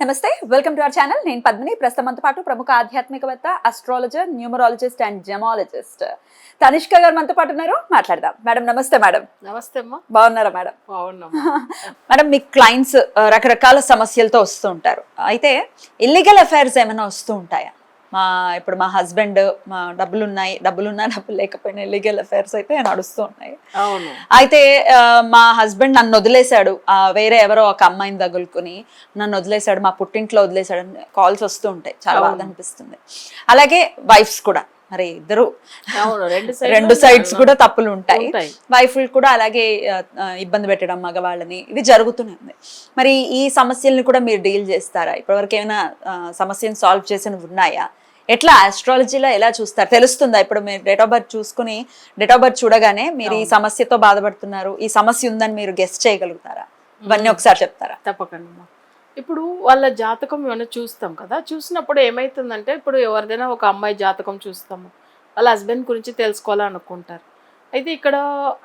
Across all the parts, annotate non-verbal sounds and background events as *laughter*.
నమస్తే welcome to our channel నేను పద్మిని. ప్రస్తుతం మనతో పాటు ప్రముఖ ఆధ్యాత్మికవేత్త astrologer numerologist and gemologist Tanishka గారు మనతో పాటు ఉన్నారు. మాట్లాడదాం. మేడం నమస్తే మేడం. నమస్తే అమ్మా. బాగున్నారా మేడం? బాగున్నాం. *laughs* మేడం మీ క్లయింట్స్ రకరకాల సమస్యలతో వస్తూ ఉంటారు. అయితే ఇల్లీగల్ అఫైర్స్ ఏమైనా వస్తూ ఉంటాయా? మా ఇప్పుడు మా హస్బెండ్ మా డబ్బులు ఉన్నాయి డబ్బులు ఉన్నా డబ్బులు లేకపోయినా ఇల్లీగల్ అఫైర్స్ అయితే నడుస్తూ ఉన్నాయి. అయితే మా హస్బెండ్ నన్ను వదిలేశాడు. వేరే ఎవరో ఒక అమ్మాయిని తగులుకుని నన్ను వదిలేశాడు మా పుట్టింట్లో వదిలేశాడు కాల్స్ వస్తూ ఉంటాయి. చాలా బాధ అనిపిస్తుంది. అలాగే వైఫ్స్ కూడా. మరి ఇద్దరు. రెండు *laughs* సైడ్స్. కూడా తప్పులు ఉంటాయి. వైఫ్లు కూడా అలాగే ఇబ్బంది పెట్టడం మగవాళ్ళని ఇది జరుగుతూనే ఉంది మరి ఈ సమస్యల్ని కూడా మీరు డీల్ చేస్తారా? ఇప్పటివరకు ఏమైనా సమస్యను సాల్వ్ చేసినవి ఉన్నాయా? ఎట్లా ఆస్ట్రాలజీలో ఎలా చూస్తారు? తెలుస్తుందా? ఇప్పుడు మీరు డేట్ ఆఫ్ బర్త్ చూసుకుని డేట్ ఆఫ్ బర్త్ చూడగానే మీరు ఈ సమస్యతో బాధపడుతున్నారు. ఈ సమస్య ఉందని మీరు గెస్ట్ చేయగలుగుతారా? ఇవన్నీ ఒకసారి చెప్తారా? తప్పకుండా. ఇప్పుడు వాళ్ళ జాతకం ఏమైనా చూస్తాం కదా చూసినప్పుడు ఏమైతుందంటే ఇప్పుడు ఎవరిదైనా ఒక అమ్మాయి జాతకం చూస్తాము. వాళ్ళ హస్బెండ్ గురించి తెలుసుకోవాలనుకుంటారు. అయితే ఇక్కడ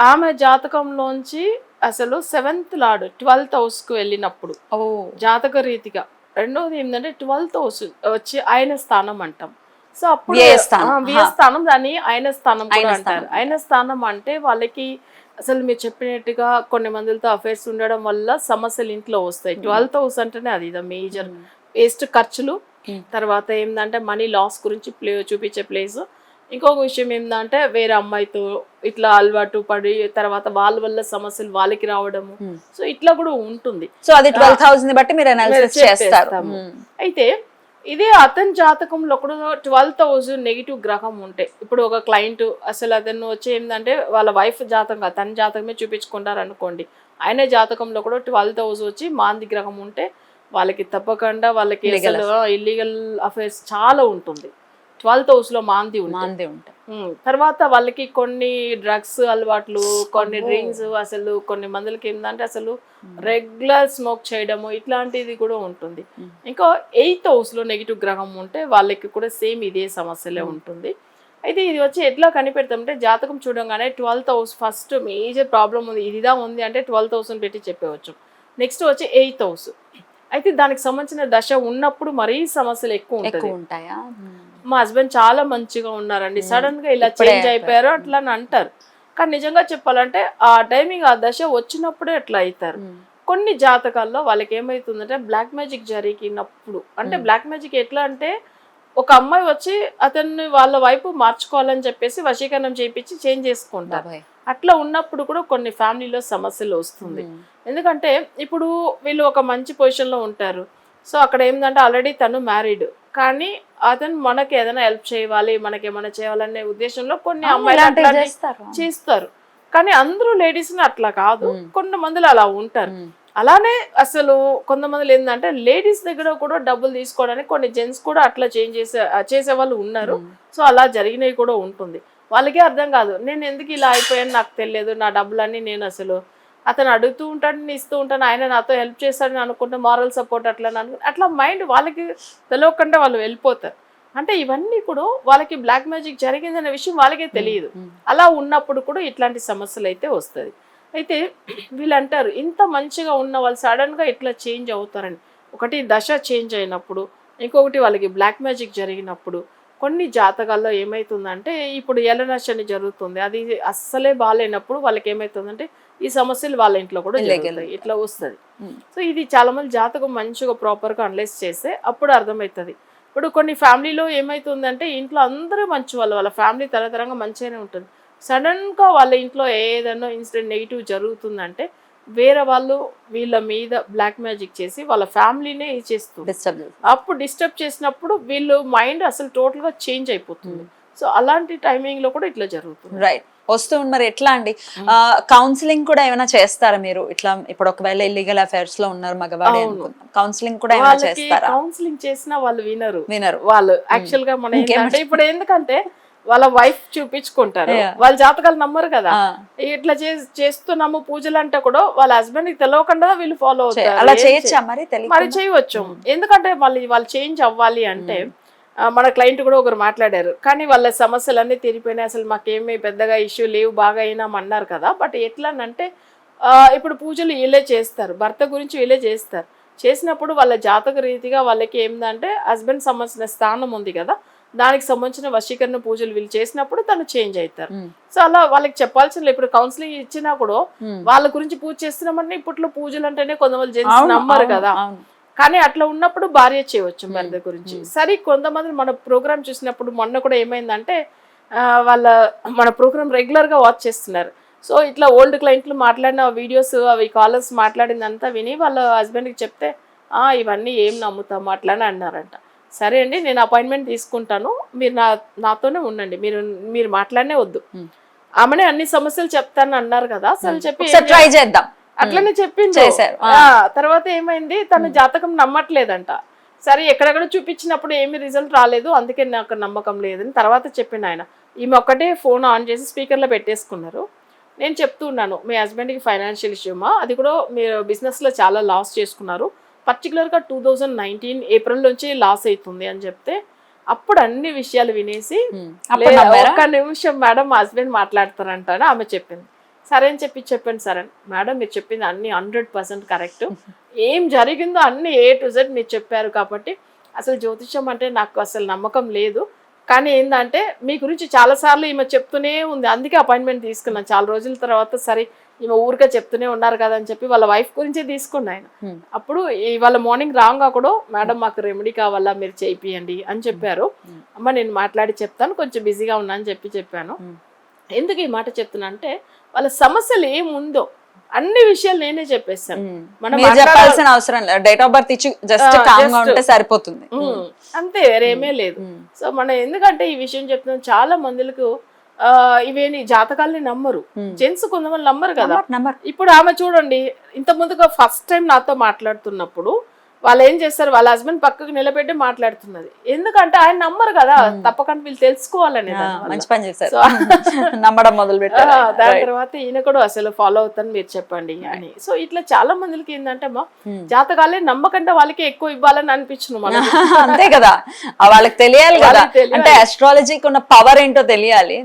ఆమె జాతకంలోంచి అసలు సెవెంత్ లార్డ్ ట్వెల్త్ హౌస్కి వెళ్ళినప్పుడు ఓ. జాతక రీతిగా రెండోది ఏంటంటే ట్వెల్త్ హౌస్ వచ్చి ఆయన స్థానం అంటాం. సో అప్పుడు వ్యయ స్థానం. దాన్ని ఆయన స్థానం కూడా అంటారు. ఆయన స్థానం అంటే వాళ్ళకి అసలు మీరు చెప్పినట్టుగా కొన్ని మందులతో అఫైర్స్ ఉండడం వల్ల సమస్యలు ఇంట్లో వస్తాయి. ట్వెల్త్ హౌస్ అంటేనే అది ఇదా మేజర్ వేస్ట్ ఖర్చులు. Hmm. తర్వాత ఏంటంటే మనీ లాస్ గురించి ప్లే చూపించే ప్లేస్ ఇంకొక విషయం ఏంటంటే వేరే అమ్మాయితో ఇట్లా అలవాటు పడి తర్వాత వాళ్ళ వల్ల సమస్యలు వాళ్ళకి రావడము. Hmm. సో ఇట్లా కూడా ఉంటుంది. సో అది ట్వెల్వ్ థౌసండ్ బట్టి మీరు చేస్తాము. అయితే ఇదే అతని జాతకంలో కూడా ట్వెల్త్ హౌస్ నెగిటివ్ గ్రహం ఉంటే. ఇప్పుడు ఒక క్లయింట్ అసలు అతను వచ్చి ఏంటంటే వాళ్ళ వైఫ్ జాతకం తన జాతకమే చూపించుకుంటారు అనుకోండి ఆయన జాతకంలో కూడా ట్వెల్త్ హౌస్ వచ్చి మాంది గ్రహం ఉంటే వాళ్ళకి తప్పకుండా వాళ్ళకి ఇల్లీగల్ అఫైర్స్ చాలా ఉంటుంది. ట్వెల్త్ హౌస్లో మాంది ఉంటుంది మాంది ఉంటాయి ఉమ్, తర్వాత వాళ్ళకి కొన్ని డ్రగ్స్ అలవాట్లు కొన్ని. డ్రింక్స్ అసలు కొన్ని మందులకి ఏంటంటే అసలు రెగ్యులర్ స్మోక్ చేయడము ఇట్లాంటిది కూడా ఉంటుంది. ఇంకా ఎయిత్ హౌస్లో నెగిటివ్ గ్రహం ఉంటే వాళ్ళకి కూడా సేమ్ ఇదే సమస్యలే ఉంటుంది. అయితే ఇది వచ్చి ఎట్లా కనిపెడతామంటే జాతకం చూడంగానే twelfth house first major problem ఉంది. ఇదిదా ఉంది అంటే ట్వెల్త్ హౌస్ పెట్టి చెప్పవచ్చు. నెక్స్ట్ వచ్చి ఎయిత్ హౌస్ అయితే దానికి సంబంధించిన దశ ఉన్నప్పుడు మరీ సమస్యలు ఎక్కువ ఉంటాయా. మా హస్బెండ్ చాలా మంచిగా ఉన్నారండి. సడన్గా ఇలా చేంజ్ అయిపోయారు అట్లా అని అంటారు. కానీ నిజంగా చెప్పాలంటే ఆ టైమింగ్ ఆ దశ వచ్చినప్పుడే అట్లా అవుతారు. కొన్ని జాతకాల్లో వాళ్ళకి ఏమైతుందంటే బ్లాక్ మ్యాజిక్ జరిగినప్పుడు అంటే బ్లాక్ మ్యాజిక్ ఎట్లా అంటే ఒక అమ్మాయి వచ్చి అతన్ని వాళ్ళ వైపు మార్చుకోవాలని చెప్పేసి వశీకరణం చేయించి చేంజ్ చేసుకుంటారు. అట్లా ఉన్నప్పుడు కూడా కొన్ని ఫ్యామిలీలో సమస్యలు వస్తుంది. ఎందుకంటే ఇప్పుడు వీళ్ళు ఒక మంచి పొజిషన్లో ఉంటారు. సో అక్కడ ఏంటంటే ఆల్రెడీ తను మ్యారీడ్ కానీ అతను మనకి ఏదైనా హెల్ప్ చేయాలి మనకి ఏమైనా చేయాలనే ఉద్దేశంలో కొన్ని అమ్మాయిలు చేస్తారు. చేస్తారు కానీ అందరూ లేడీస్ అట్లా కాదు. కొంతమందిలో అలా ఉంటారు. అలానే అసలు కొంతమంది ఏంటంటే లేడీస్ దగ్గర కూడా డబ్బులు తీసుకోవడానికి కొన్ని జెంట్స్ కూడా అట్లా చేంజ్ చేసే చేసే వాళ్ళు ఉన్నారు. సో అలా జరిగినవి కూడా ఉంటుంది వాళ్ళకే అర్థం కాదు నేను ఎందుకు ఇలా అయిపోయాను నాకు తెలియదు నా డబ్బులన్నీ నేను అసలు అతను అడుగుతూ ఉంటాడు నేను ఇస్తూ ఉంటాను ఆయన నాతో హెల్ప్ చేస్తాడని అనుకుంటే మారల్ సపోర్ట్ అట్లా అని అనుకుంటే అట్లా మైండ్ వాళ్ళకి తెలియకుండా వాళ్ళు వెళ్ళిపోతారు. అంటే ఇవన్నీ కూడా వాళ్ళకి బ్లాక్ మ్యాజిక్ జరిగిందనే విషయం వాళ్ళకే తెలియదు. అలా ఉన్నప్పుడు కూడా ఇట్లాంటి సమస్యలు అయితే వస్తుంది. అయితే వీళ్ళు అంటారు ఇంత మంచిగా ఉన్న వాళ్ళు సడన్గా ఇట్లా చేంజ్ అవుతారని. ఒకటి దశ చేంజ్ అయినప్పుడు ఇంకొకటి వాళ్ళకి బ్లాక్ మ్యాజిక్ జరిగినప్పుడు కొన్ని జాతకాల్లో ఏమవుతుందంటే ఇప్పుడు ఎలనశని జరుగుతుంది. అది అస్సలే బాగాలేనప్పుడు వాళ్ళకి ఏమవుతుందంటే ఈ సమస్యలు వాళ్ళ ఇంట్లో కూడా. జరుగుతాయి. ఇట్లా వస్తుంది. సో ఇది చాలా మంది జాతకం మంచిగా ప్రాపర్గా అనలైజ్ చేస్తే అప్పుడు అర్థమవుతుంది. ఇప్పుడు కొన్ని ఫ్యామిలీలో ఏమవుతుందంటే ఇంట్లో అందరూ మంచి వాళ్ళు. వాళ్ళ ఫ్యామిలీ తరతరంగా మంచిగానే ఉంటుంది. సడన్గా వాళ్ళ ఇంట్లో ఏదైనా ఇన్సిడెంట్ నెగిటివ్ జరుగుతుందంటే వేరే వాళ్ళు వీళ్ళ మీద బ్లాక్ మ్యాజిక్ చేసి వాళ్ళ ఫ్యామిలీనే Disturb చేస్తారు. అప్పుడు డిస్టర్బ్ చేసినప్పుడు వీళ్ళు మైండ్ అసలు టోటల్గా చేంజ్ అయిపోతుంది. సో అలాంటి టైమింగ్లో కూడా ఇట్లా జరుగుతుంది. రైట్ వస్తూ. మరి ఎట్లా అండి? కౌన్సిలింగ్ కూడా ఏమైనా చేస్తారా మీరు? ఇట్లా ఇప్పుడు ఒకవేళ ఇల్లీగల్ అఫైర్స్లో ఉన్నారు మగవాడి అవును. కౌన్సిలింగ్ కూడా ఏమైనా చేస్తారా? కౌన్సిలింగ్ చేసినా వాళ్ళు వినరు. వినరు. వాళ్ళు యాక్చువల్గా మన ఇప్పుడు ఎందుకంటే వాళ్ళ వైఫ్ చూపించుకుంటారు. వాళ్ళ జాతకాలు నమ్మరు కదా. ఇట్లా చేస్తున్నాము పూజలు అంటే కూడా వాళ్ళ హస్బెండ్కి తెలియకుండా వీళ్ళు ఫాలో అవుతారు. మరి చేయవచ్చు ఎందుకంటే మళ్ళీ వాళ్ళు చేంజ్ అవ్వాలి అంటే మన క్లయింట్ కూడా ఒకరు మాట్లాడారు. కానీ వాళ్ళ సమస్యలన్నీ తీరిపోయినాయి. అసలు మాకేమీ పెద్దగా ఇష్యూ లేవు బాగా అయినాం అన్నారు కదా. బట్ ఎట్లా అంటే ఆ, ఇప్పుడు పూజలు వీళ్ళే చేస్తారు. భర్త గురించి వీళ్ళే చేస్తారు. చేసినప్పుడు వాళ్ళ జాతక రీతిగా వాళ్ళకి ఏంటంటే హస్బెండ్ సంబంధించిన స్థానం ఉంది కదా. దానికి సంబంధించిన వశీకరణ పూజలు వీళ్ళు చేసినప్పుడు తను చేంజ్ అవుతారు. సో అలా వాళ్ళకి చెప్పాల్సిన ఇప్పుడు కౌన్సిలింగ్ ఇచ్చినా కూడా. వాళ్ళ గురించి పూజ చేస్తున్నామంటే ఇప్పట్లో పూజలు అంటేనే కొంతమంది జెంట్స్ అవును, నమ్మరు కదా. కానీ అట్లా ఉన్నప్పుడు భార్య చేయవచ్చు భర్త గురించి. సరే కొంతమంది మన ప్రోగ్రామ్ చూసినప్పుడు మొన్న కూడా ఏమైందంటే వాళ్ళ మన ప్రోగ్రామ్ రెగ్యులర్గా వాచ్ చేస్తున్నారు. సో ఇట్లా ఓల్డ్ క్లయింట్లు మాట్లాడిన వీడియోస్ అవి కాలర్స్ మాట్లాడిందంతా విని వాళ్ళ husband కి చెప్తే ఆ ఇవన్నీ ఏం నమ్ముతాము? అట్లా అని అన్నారంట. సరే అండి నేను అపాయింట్మెంట్ తీసుకుంటాను. మీరు నా నాతోనే ఉండండి. మీరు మీరు మాట్లాడనే వద్దు. ఆమెనే అన్ని సమస్యలు చెప్తాను అన్నారు కదా అసలు చెప్పి ట్రై చేద్దాం. అట్లనే చెప్పింది చేశారు. ఆ. తర్వాత ఏమైంది? తన జాతకం నమ్మట్లేదంట. సరే ఎక్కడెక్కడ చూపించినప్పుడు ఏమి రిజల్ట్ రాలేదు. అందుకే నాకు నమ్మకం లేదని తర్వాత చెప్పిండు ఆయన. ఈమె ఒక్కటే ఫోన్ ఆన్ చేసి స్పీకర్లో పెట్టేసుకున్నారు. నేను చెప్తూ ఉన్నాను మీ హస్బెండ్కి ఫైనాన్షియల్ ఇష్యూమా అది కూడా మీరు బిజినెస్లో చాలా లాస్ చేసుకున్నారు. పర్టికులర్గా టూ థౌజండ్ నైన్టీన్ ఏప్రిల్ నుంచి లాస్ అవుతుంది అని చెప్తే అప్పుడు అన్ని విషయాలు వినేసి నమ్మారా? ఒక్క నిమిషం మేడం మా హస్బెండ్ మాట్లాడతారంట అని ఆమె చెప్పింది. సరే అని చెప్పి చెప్పాను సరే. మేడం మీరు చెప్పింది అన్ని హండ్రెడ్ పర్సెంట్ కరెక్ట్ ఏం జరిగిందో అన్ని ఏ టు జెడ్ మీరు చెప్పారు కాబట్టి అసలు జ్యోతిష్యం అంటే నాకు అసలు నమ్మకం లేదు. కానీ ఏంటంటే మీ గురించి చాలాసార్లు ఈమె చెప్తూనే ఉంది. అందుకే అపాయింట్మెంట్ తీసుకున్నాను. చాలా రోజుల తర్వాత సరే ఈమె ఊరికే చెప్తూనే ఉన్నారు కదా అని చెప్పి వాళ్ళ వైఫ్ గురించే తీసుకున్నా ఆయన. అప్పుడు ఇవాళ మార్నింగ్ రాంగ్ కూడా మేడం మాకు రెమెడీ కావాలా మీరు చేయిపియండి అని చెప్పారు. అమ్మ నేను మాట్లాడి చెప్తాను కొంచెం బిజీగా ఉన్నా అని చెప్పి చెప్పాను. ఎందుకు ఈ మాట చెప్తున్నా అంటే వాళ్ళ సమస్యలు ఏముందో అన్ని విషయాలు నేనే చెప్పేస్తాను. మనం చెప్పాల్సిన అవసరం లేదు. డేట్ ఆఫ్ బర్త్ ఇచ్చి జస్ట్ ఉంటే సరిపోతుంది. అంతే వేరేమీ లేదు. సో మనం ఎందుకంటే ఈ విషయం చెప్తున్నాం చాలా మందులకు ఇవేని జాతకాల్ని నమ్మరు. Hmm. జెంట్స్ కొంతమంది నమ్మరు కదా. ఇప్పుడు ఆమె చూడండి ఇంత ముందుగా ఫస్ట్ టైం నాతో మాట్లాడుతున్నప్పుడు వాళ్ళు ఏం చేస్తారు వాళ్ళ హస్బెండ్ పక్కకు నిలబెట్టి మాట్లాడుతున్నది. ఎందుకంటే ఆయన నమ్మరు కదా తప్పకుండా వీళ్ళు తెలుసుకోవాలనే. మంచి పని చేశారు. *laughs* నమ్మడం మొదలు పెట్టారు దాని తర్వాత ఈయన కూడా అసలు ఫాలో అవుతాను మీరు చెప్పండి అని. సో ఇట్లా చాలా మందికి ఏంటంటే అమ్మా Hmm. జాతకాలే నమ్మకంటే వాళ్ళకి ఎక్కువ ఇవ్వాలని అనిపించను మనం *laughs* అంతే కదా. వాళ్ళకి తెలియాలి కదా. అంటే అస్ట్రాలజీకి ఉన్న పవర్ ఏంటో తెలియాలి.